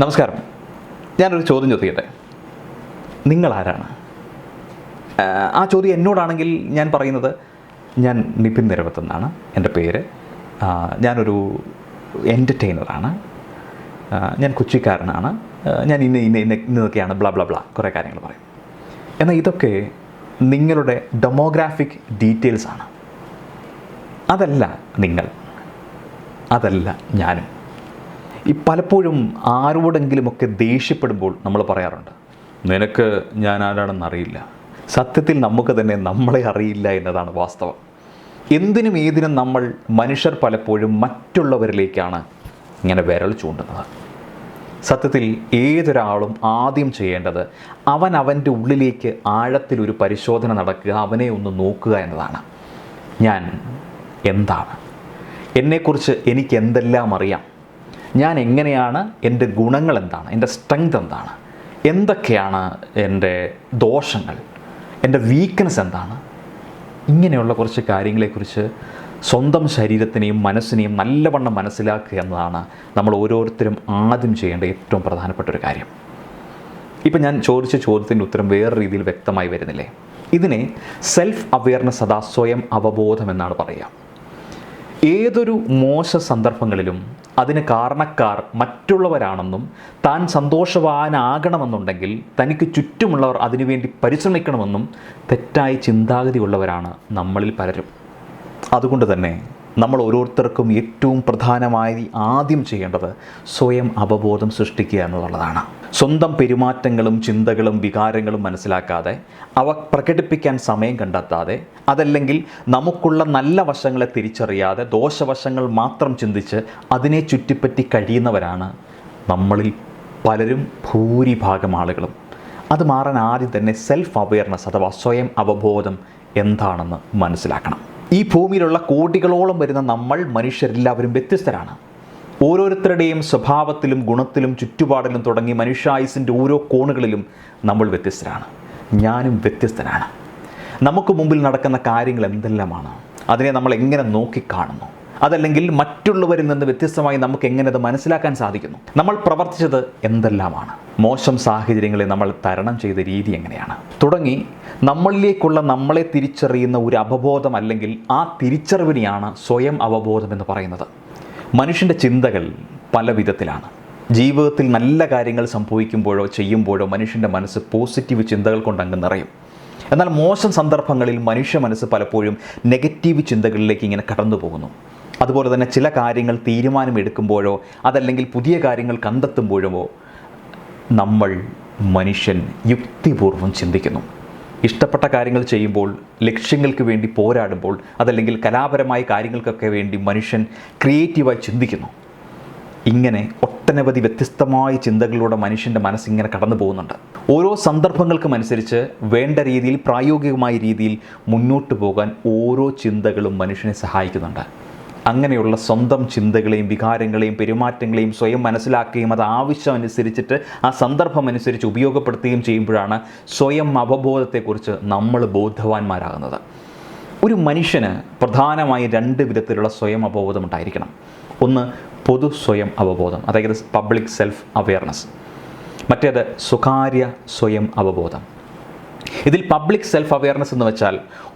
നമസ്കാരം. ഞാനൊരു ചോദ്യം ചോദിക്കട്ടെ? നിങ്ങൾ ആരാണ് ആ ചോദ്യം എന്നോടാണെങ്കിൽ ഞാൻ പറയുന്നത് ഞാൻ നിപിൻ നിരവത്തെന്നാണ് എന്റെ പേര്. ഞാനൊരു എന്റർടൈനറാണ് ഞാൻ കൊച്ചിക്കാരനാണ്. ഞാൻ ഇന്ന ഇന്ന ഇന്ന ഇന്നതൊക്കെയാണ് ബ്ല ബ്ല ബ്ല കുറേ കാര്യങ്ങൾ പറയും. എന്നാൽ ഇതൊക്കെ നിങ്ങളുടെ ഡെമോഗ്രാഫിക് ഡീറ്റെയിൽസാണ് അതല്ല നിങ്ങൾ. അതല്ല ഞാനും. ഈ പലപ്പോഴും ആരോടെങ്കിലുമൊക്കെ ദേഷ്യപ്പെടുമ്പോൾ നമ്മൾ പറയാറുണ്ട് നിനക്ക് ഞാൻ ആരാണെന്ന് അറിയില്ല. സത്യത്തിൽ നമുക്ക് തന്നെ നമ്മളെ അറിയില്ല എന്നതാണ് വാസ്തവം. എന്തിനും ഏതിനും നമ്മൾ മനുഷ്യർ പലപ്പോഴും മറ്റുള്ളവരിലേക്കാണ് ഇങ്ങനെ വിരൽ ചൂണ്ടുന്നത്. സത്യത്തിൽ ഏതൊരാളും ആദ്യം ചെയ്യേണ്ടത് അവൻ അവന്റെ ഉള്ളിലേക്ക് ആഴത്തിലൊരു പരിശോധന നടക്കുക അവനെ ഒന്ന് നോക്കുക എന്നതാണ്. ഞാൻ എന്താണ്? എന്നെക്കുറിച്ച് എനിക്ക് എന്തെല്ലാം അറിയാം? ഞാൻ എങ്ങനെയാണ് എന്റെ ഗുണങ്ങൾ എന്താണ്? എന്റെ സ്ട്രെങ്ത് എന്താണ്? എന്തൊക്കെയാണ് എന്റെ ദോഷങ്ങൾ? എന്റെ വീക്ക്നെസ് എന്താണ്? ഇങ്ങനെയുള്ള കുറച്ച് കാര്യങ്ങളെക്കുറിച്ച് സ്വന്തം ശരീരത്തിനെയും മനസ്സിനെയും നല്ലവണ്ണം മനസ്സിലാക്കുക എന്നതാണ് നമ്മൾ ഓരോരുത്തരും ആദ്യം ചെയ്യേണ്ട ഏറ്റവും പ്രധാനപ്പെട്ട ഒരു കാര്യം. ഇപ്പം ഞാൻ ചോദിച്ച ചോദ്യത്തിന്റെ ഉത്തരം വേറെ രീതിയിൽ വ്യക്തമായി വരുന്നില്ലേ? ഇതിനെ സെൽഫ് അവെയർനെസ് അതാ സ്വയം അവബോധം എന്നാണ് പറയുക. ഏതൊരു മോശ സന്ദർഭങ്ങളിലും അതിന് കാരണക്കാർ മറ്റുള്ളവരാണെന്നും താൻ സന്തോഷവാനാകണമെന്നുണ്ടെങ്കിൽ തനിക്ക് ചുറ്റുമുള്ളവർ അതിനുവേണ്ടി പരിശ്രമിക്കണമെന്നും തെറ്റായ ചിന്താഗതിയുള്ളവരാണ് നമ്മളിൽ പലരും. അതുകൊണ്ട് തന്നെ നമ്മൾ ഓരോരുത്തർക്കും ഏറ്റവും പ്രധാനമായി ആദ്യം ചെയ്യേണ്ടത് സ്വയം അവബോധം സൃഷ്ടിക്കുക എന്നുള്ളതാണ്. സ്വന്തം പെരുമാറ്റങ്ങളും ചിന്തകളും വികാരങ്ങളും മനസ്സിലാക്കാതെ അവ പ്രകടിപ്പിക്കാൻ സമയം കണ്ടെത്താതെ അതല്ലെങ്കിൽ നമുക്കുള്ള നല്ല വശങ്ങളെ തിരിച്ചറിയാതെ ദോഷവശങ്ങൾ മാത്രം ചിന്തിച്ച് അതിനെ ചുറ്റിപ്പറ്റി കഴിയുന്നവരാണ് നമ്മളിൽ പലരും ഭൂരിഭാഗം ആളുകളും. അത് മാറാൻ ആദ്യം തന്നെ സെൽഫ് അവെയർനെസ് അഥവാ സ്വയം അവബോധം എന്താണെന്ന് മനസ്സിലാക്കണം. ഈ ഭൂമിയിലുള്ള കോടികളോളം വരുന്ന നമ്മൾ മനുഷ്യരെല്ലാവരും വ്യത്യസ്തരാണ്. ഓരോരുത്തരുടെയും സ്വഭാവത്തിലും ഗുണത്തിലും ചുറ്റുപാടിലും തുടങ്ങി മനുഷ്യായുസിന്റെ ഓരോ കോണുകളിലും നമ്മൾ വ്യത്യസ്തരാണ്. ഞാനും വ്യത്യസ്തനാണ്. നമുക്ക് മുമ്പിൽ നടക്കുന്ന കാര്യങ്ങൾ എന്തെല്ലാമാണ്? അതിനെ നമ്മൾ എങ്ങനെ നോക്കിക്കാണുന്നു? അതല്ലെങ്കിൽ മറ്റുള്ളവരിൽ നിന്ന് വ്യത്യസ്തമായി നമുക്ക് എങ്ങനെ അത് മനസ്സിലാക്കാൻ സാധിക്കുന്നു? നമ്മൾ പ്രവർത്തിച്ചത് എന്തെല്ലാമാണ്? മോശം സാഹചര്യങ്ങളെ നമ്മൾ തരണം ചെയ്ത രീതി എങ്ങനെയാണ്? തുടങ്ങി നമ്മളിലേക്കുള്ള നമ്മളെ തിരിച്ചറിയുന്ന ഒരു അവബോധം അല്ലെങ്കിൽ ആ തിരിച്ചറിവിനെയാണ് സ്വയം അവബോധം എന്ന് പറയുന്നത്. മനുഷ്യന്റെ ചിന്തകൾ പല വിധത്തിലാണ്. ജീവിതത്തിൽ നല്ല കാര്യങ്ങൾ സംഭവിക്കുമ്പോഴോ ചെയ്യുമ്പോഴോ മനുഷ്യന്റെ മനസ്സ് പോസിറ്റീവ് ചിന്തകൾ കൊണ്ട് അങ്ങ് നിറയും. എന്നാൽ മോശം സന്ദർഭങ്ങളിൽ മനുഷ്യ മനസ്സ് പലപ്പോഴും നെഗറ്റീവ് ചിന്തകളിലേക്ക് ഇങ്ങനെ കടന്നു പോകുന്നു അതുപോലെ തന്നെ ചില കാര്യങ്ങൾ തീരുമാനമെടുക്കുമ്പോഴോ അതല്ലെങ്കിൽ പുതിയ കാര്യങ്ങൾ കണ്ടെത്തുമ്പോഴോ നമ്മൾ മനുഷ്യൻ യുക്തിപൂർവം ചിന്തിക്കുന്നു. ഇഷ്ടപ്പെട്ട കാര്യങ്ങൾ ചെയ്യുമ്പോൾ ലക്ഷ്യങ്ങൾക്ക് വേണ്ടി പോരാടുമ്പോൾ അതല്ലെങ്കിൽ കലാപരമായ കാര്യങ്ങൾക്കൊക്കെ വേണ്ടി മനുഷ്യൻ ക്രിയേറ്റീവായി ചിന്തിക്കുന്നു. ഇങ്ങനെ ഒട്ടനവധി വ്യത്യസ്തമായ ചിന്തകളിലൂടെ മനുഷ്യന്റെ മനസ്സിങ്ങനെ കടന്നു പോകുന്നുണ്ട്. ഓരോ സന്ദർഭങ്ങൾക്കും അനുസരിച്ച് വേണ്ട രീതിയിൽ പ്രായോഗികമായ രീതിയിൽ മുന്നോട്ട് പോകാൻ ഓരോ ചിന്തകളും മനുഷ്യനെ സഹായിക്കുന്നുണ്ട്. അങ്ങനെയുള്ള സ്വന്തം ചിന്തകളെയും വികാരങ്ങളെയും പെരുമാറ്റങ്ങളെയും സ്വയം മനസ്സിലാക്കുകയും അത് ആവശ്യമനുസരിച്ചിട്ട് ആ സന്ദർഭം അനുസരിച്ച് ഉപയോഗപ്പെടുത്തുകയും ചെയ്യുമ്പോഴാണ് സ്വയം അവബോധത്തെക്കുറിച്ച് നമ്മൾ ബോധവാന്മാരാകുന്നത്. ഒരു മനുഷ്യന് പ്രധാനമായി രണ്ട് വിധത്തിലുള്ള സ്വയം അവബോധം ഉണ്ടായിരിക്കണം. ഒന്ന് പൊതു സ്വയം അവബോധം അതായത് പബ്ലിക് സെൽഫ് അവെയർനെസ് മറ്റേത് സ്വകാര്യ സ്വയം അവബോധം. ഇതിൽ പബ്ലിക് സെൽഫ് അവെയർനെസ് എന്ന് വെച്ചാൽ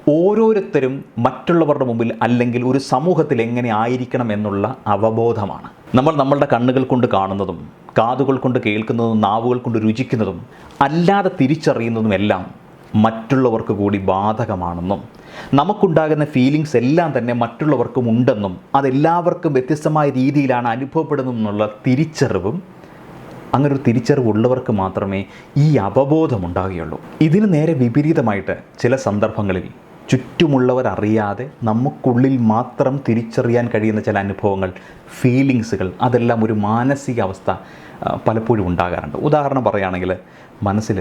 ഓരോരുത്തരും മറ്റുള്ളവരുടെ മുമ്പിൽ അല്ലെങ്കിൽ ഒരു സമൂഹത്തിൽ എങ്ങനെ ആയിരിക്കണം എന്നുള്ള അവബോധമാണ്. നമ്മൾ നമ്മളുടെ കണ്ണുകൾ കൊണ്ട് കാണുന്നതും കാതുകൾ കൊണ്ട് കേൾക്കുന്നതും നാവുകൾ കൊണ്ട് രുചിക്കുന്നതും അല്ലാതെ തിരിച്ചറിയുന്നതും എല്ലാം മറ്റുള്ളവർക്ക് കൂടി ബാധകമാണെന്നും നമുക്കുണ്ടാകുന്ന ഫീലിങ്സ് എല്ലാം തന്നെ മറ്റുള്ളവർക്കും ഉണ്ടെന്നും അതെല്ലാവർക്കും വ്യത്യസ്തമായ രീതിയിലാണ് അനുഭവപ്പെടുന്നതെന്നുള്ള തിരിച്ചറിവും അങ്ങനെ ഒരു തിരിച്ചറിവുള്ളവർക്ക് മാത്രമേ ഈ അവബോധം ഉണ്ടാകുകയുള്ളൂ ഇതിന് നേരെ വിപരീതമായിട്ട് ചില സന്ദർഭങ്ങളിൽ ചുറ്റുമുള്ളവരറിയാതെ നമുക്കുള്ളിൽ മാത്രം തിരിച്ചറിയാൻ കഴിയുന്ന ചില അനുഭവങ്ങൾ ഫീലിങ്സുകൾ അതെല്ലാം ഒരു മാനസികാവസ്ഥ പലപ്പോഴും ഉണ്ടാകാറുണ്ട്. ഉദാഹരണം പറയുകയാണെങ്കിൽ മനസ്സിൽ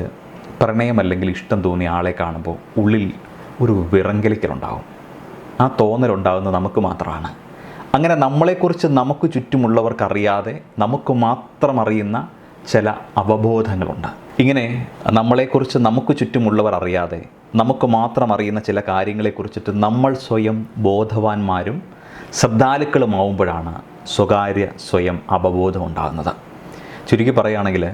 പ്രണയം അല്ലെങ്കിൽ ഇഷ്ടം തോന്നിയ ആളെ കാണുമ്പോൾ ഉള്ളിൽ ഒരു വിറങ്കലിക്കലുണ്ടാകും ആ തോന്നലുണ്ടാകുന്നത് നമുക്ക് മാത്രമാണ്. അങ്ങനെ നമ്മളെക്കുറിച്ച് നമുക്ക് ചുറ്റുമുള്ളവർക്കറിയാതെ നമുക്ക് മാത്രം അറിയുന്ന ചില അവബോധങ്ങളുണ്ട്. ഇങ്ങനെ നമ്മളെക്കുറിച്ച് നമുക്ക് ചുറ്റുമുള്ളവർ അറിയാതെ നമുക്ക് മാത്രം അറിയുന്ന ചില കാര്യങ്ങളെക്കുറിച്ചിട്ട് നമ്മൾ സ്വയം ബോധവാന്മാരും ശ്രദ്ധാലുക്കളുമാവുമ്പോഴാണ് സ്വകാര്യ സ്വയം അവബോധം ഉണ്ടാകുന്നത്. ചുരുക്കി പറയുകയാണെങ്കിൽ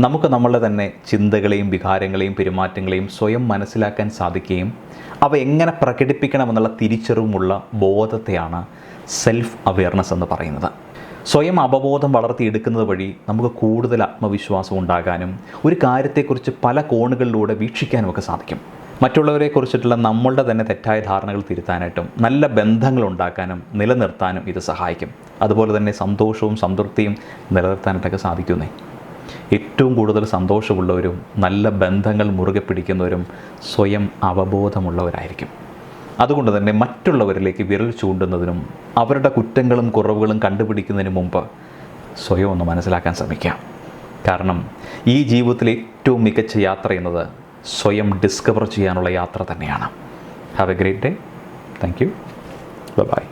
നമുക്ക് നമ്മളെ തന്നെ ചിന്തകളെയും വികാരങ്ങളെയും പെരുമാറ്റങ്ങളെയും സ്വയം മനസ്സിലാക്കാൻ സാധിക്കുകയും അവ എങ്ങനെ പ്രകടിപ്പിക്കണമെന്നുള്ള തിരിച്ചറിവുമുള്ള ബോധത്തെയാണ് സെൽഫ് അവെയർനെസ് എന്ന് പറയുന്നത്. സ്വയം അവബോധം വളർത്തിയെടുക്കുന്നത് വഴി നമുക്ക് കൂടുതൽ ആത്മവിശ്വാസം ഉണ്ടാകാനും ഒരു കാര്യത്തെക്കുറിച്ച് പല കോണുകളിലൂടെ വീക്ഷിക്കാനും ഒക്കെ സാധിക്കും. മറ്റുള്ളവരെ കുറിച്ചിട്ടുള്ള നമ്മളുടെ തന്നെ തെറ്റായ ധാരണകൾ തിരുത്താനായിട്ടും നല്ല ബന്ധങ്ങൾ ഉണ്ടാക്കാനും നിലനിർത്താനും ഇത് സഹായിക്കും. അതുപോലെ തന്നെ സന്തോഷവും സംതൃപ്തിയും നിലനിർത്താനായിട്ടൊക്കെ സാധിക്കുന്നേ. ഏറ്റവും കൂടുതൽ സന്തോഷമുള്ളവരും നല്ല ബന്ധങ്ങൾ മുറുകെ പിടിക്കുന്നവരും സ്വയം അവബോധമുള്ളവരായിരിക്കും. അതുകൊണ്ട് തന്നെ മറ്റുള്ളവരിലേക്ക് വിരൽ ചൂണ്ടുന്നതിനും അവരുടെ കുറ്റങ്ങളും കുറവുകളും കണ്ടുപിടിക്കുന്നതിന് മുമ്പ് സ്വയം ഒന്ന് മനസ്സിലാക്കാൻ ശ്രമിക്കാം. കാരണം ഈ ജീവിതത്തിലെ ഏറ്റവും മികച്ച യാത്ര എന്നത് സ്വയം ഡിസ്കവർ ചെയ്യാനുള്ള യാത്ര തന്നെയാണ്. Have a great day thank you bye